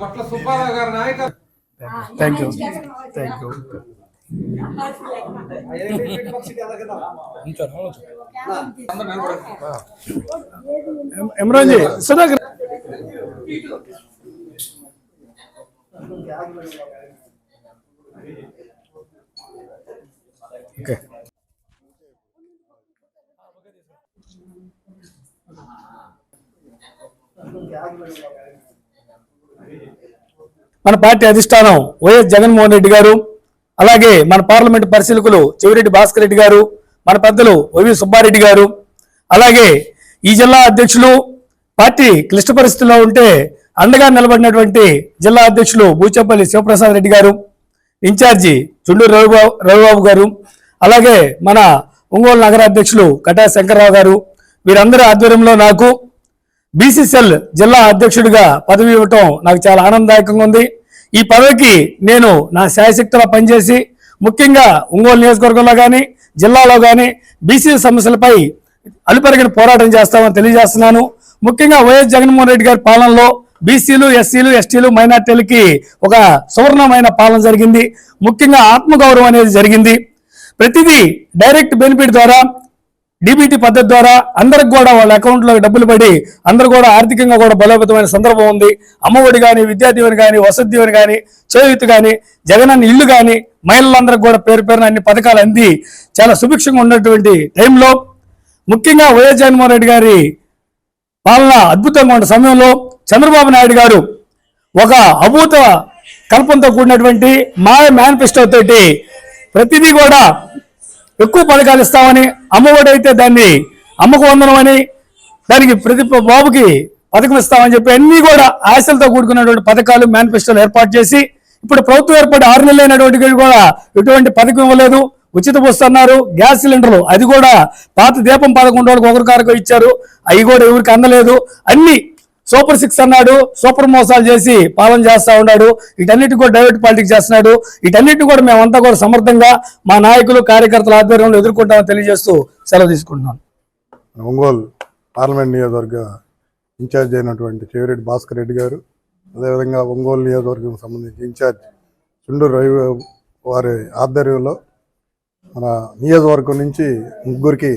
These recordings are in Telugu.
పట్ల సుబ్బారావు గారి నాయకత్వం thank you thank you Imran ji Sudhakar okay. మన పార్టీ అధిష్టానం వైఎస్ జగన్మోహన్ రెడ్డి గారు అలాగే మన పార్లమెంట్ పరిశీలకులు చెవిరెడ్డి భాస్కర్ రెడ్డి గారు మన పెద్దలు వైవి సుబ్బారెడ్డి గారు అలాగే ఈ జిల్లా అధ్యక్షులు పార్టీ క్లిష్ట పరిస్థితుల్లో ఉంటే అండగా నిలబడినటువంటి జిల్లా అధ్యక్షులు బూచంపల్లి శివప్రసాద్ రెడ్డి గారు ఇన్ఛార్జి చుండూరు రవిబాబు రవిబాబు గారు అలాగే మన ఒంగోలు నగర అధ్యక్షులు కటా శంకర్రావు గారు వీరందరి ఆధ్వర్యంలో నాకు బీసీసీఎల్ జిల్లా అధ్యక్షుడిగా పదవి ఇవ్వటం నాకు చాలా ఆనందదాయకంగా ఉంది. ఈ పదవికి నేను నా శాయశక్తిలో పనిచేసి ముఖ్యంగా ఒంగోలు నియోజకవర్గంలో కానీ జిల్లాలో కానీ బీసీ సమస్యలపై అలుపెరగిన పోరాటం చేస్తామని తెలియజేస్తున్నాను. ముఖ్యంగా వైఎస్ జగన్మోహన్ రెడ్డి గారి పాలనలో బీసీలు ఎస్సీలు ఎస్టీలు మైనార్టీలకి ఒక సువర్ణమైన పాలన జరిగింది. ముఖ్యంగా ఆత్మగౌరవం అనేది జరిగింది. ప్రతిదీ డైరెక్ట్ బెనిఫిట్ ద్వారా డీబీటీ పద్ధతి ద్వారా అందరికి కూడా వాళ్ళ అకౌంట్లో డబ్బులు పడి అందరూ కూడా ఆర్థికంగా కూడా బలోపేతమైన సందర్భం ఉంది. అమ్మఒడి కానీ విద్యాదీవెని కానీ వసతి దీవెన కానీ చేయూతి కానీ జగనన్న ఇల్లు కానీ మహిళలందరికి కూడా పేరు పేరున అన్ని పథకాలు అంది. చాలా సుభిక్షంగా ఉన్నటువంటి టైంలో ముఖ్యంగా వైఎస్ జగన్మోహన్ రెడ్డి గారి పాలన అద్భుతంగా ఉన్న సమయంలో చంద్రబాబు నాయుడు గారు ఒక అభూత కల్పంతో కూడినటువంటి మాయ మేనిఫెస్టో తోటి ప్రతిదీ కూడా ఎక్కువ పథకాలు ఇస్తామని అమ్మఒడి అయితే దాన్ని అమ్మకు వందనం అని దానికి ప్రతి బాబుకి పథకం ఇస్తామని చెప్పి అన్ని కూడా ఆశలతో కూడుకున్నటువంటి పథకాలు మేనిఫెస్టోలు ఏర్పాటు చేసి ఇప్పుడు ప్రభుత్వం ఏర్పడి ఆరు నెలలైనటువంటి కూడా ఎటువంటి పథకం ఇవ్వలేదు. ఉచిత బస్సు అన్నారు గ్యాస్ సిలిండర్లు అది కూడా పాత దీపం పదకొండు వాళ్ళకి ఒకరికారకు ఇచ్చారు. అవి కూడా ఎవరికి అందలేదు. అన్ని సూపర్ సిక్స్ అన్నాడు సూపర్ మోసాలు చేసి పాలన చేస్తూ ఉన్నాడు. వీటన్నిటి కూడా డైవర్ట్ పాలిటిక్స్ చేస్తున్నాడు. వీటన్నిటి కూడా మేమంతా కూడా సమర్థంగా మా నాయకులు కార్యకర్తల ఆధ్వర్యంలో ఎదుర్కొంటామని తెలియజేస్తూ సెలవు తీసుకుంటున్నాను ఒంగోలు పార్లమెంట్ నియోజకవర్గ ఇన్ఛార్జ్ అయినటువంటి చెవిరెడ్డి భాస్కర్ రెడ్డి గారు అదేవిధంగా ఒంగోలు నియోజకవర్గం సంబంధించి ఇన్ఛార్జ్ చుండూరు రవి వారి ఆధ్వర్యంలో మన నియోజకవర్గం నుంచి ముగ్గురికి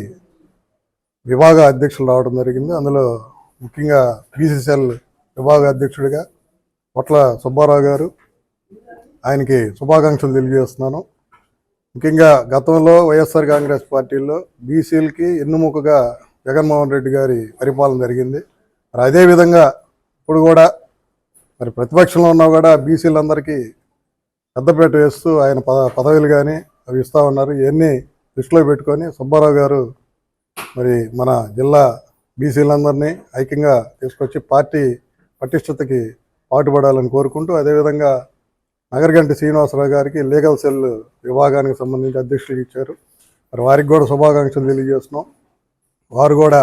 విభాగ అధ్యక్షులు రావడం జరిగింది. అందులో ముఖ్యంగా బీసీసీఎల్ విభాగ అధ్యక్షుడిగా పొట్ల సుబ్బారావు గారు ఆయనకి శుభాకాంక్షలు తెలియజేస్తున్నాను. ముఖ్యంగా గతంలో వైఎస్ఆర్ కాంగ్రెస్ పార్టీలో బీసీలకి ఎన్నుముకగా జగన్మోహన్ రెడ్డి గారి పరిపాలన జరిగింది. మరి అదేవిధంగా ఇప్పుడు కూడా మరి ప్రతిపక్షంలో ఉన్నా కూడా బీసీలందరికీ పెద్దపేట వేస్తూ ఆయన పద పదవులు కానీ అవి ఇస్తూ ఉన్నారు. ఇవన్నీ దృష్టిలో పెట్టుకొని సుబ్బారావు గారు మరి మన జిల్లా బీసీలందరినీ ఐక్యంగా తీసుకొచ్చి పార్టీ పటిష్టతకి పాటుపడాలని కోరుకుంటూ అదేవిధంగా నగరగంటి శ్రీనివాసరావు గారికి లీగల్ సెల్ విభాగానికి సంబంధించి అధ్యక్షులు ఇచ్చారు. మరి వారికి కూడా శుభాకాంక్షలు తెలియజేస్తున్నాం. వారు కూడా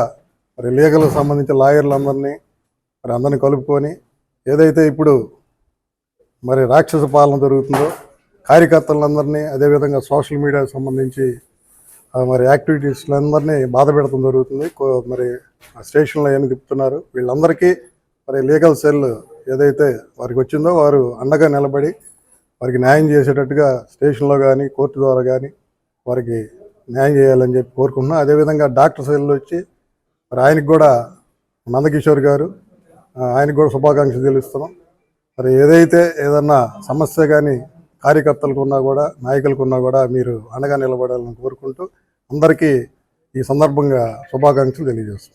మరి లీగల్కి సంబంధించిన లాయర్లందరినీ మరి అందరినీ కలుపుకొని ఏదైతే ఇప్పుడు మరి రాక్షస పాలన జరుగుతుందో కార్యకర్తలందరినీ అదేవిధంగా సోషల్ మీడియాకు సంబంధించి ఆ, మరి యాక్టివిటీస్లందరినీ బాధ పెడతాం జరుగుతుంది. కో- మరి ఆ స్టేషన్లో ఏమి తిప్పుతున్నారు? వీళ్ళందరికీ మరి లీగల్ సెల్ ఏదైతే వారికి వచ్చిందో వారు అండగా నిలబడి వారికి న్యాయం చేసేటట్టుగా స్టేషన్లో కానీ కోర్టు ద్వారా కానీ వారికి న్యాయం చేయాలని చెప్పి కోరుకుంటున్నాం. అదేవిధంగా డాక్టర్ సెల్ వచ్చి మరి ఆయనకి కూడా నందకిషోర్ గారు ఆయనకు కూడా శుభాకాంక్షలు తెలుస్తున్నాం. మరి ఏదైతే ఏదన్నా సమస్య కానీ కార్యకర్తలకు ఉన్నా కూడా నాయకులకున్నా కూడా మీరు అండగా నిలబడాలని కోరుకుంటూ అందరికీ ఈ సందర్భంగా శుభాకాంక్షలు తెలియజేస్తున్నాం.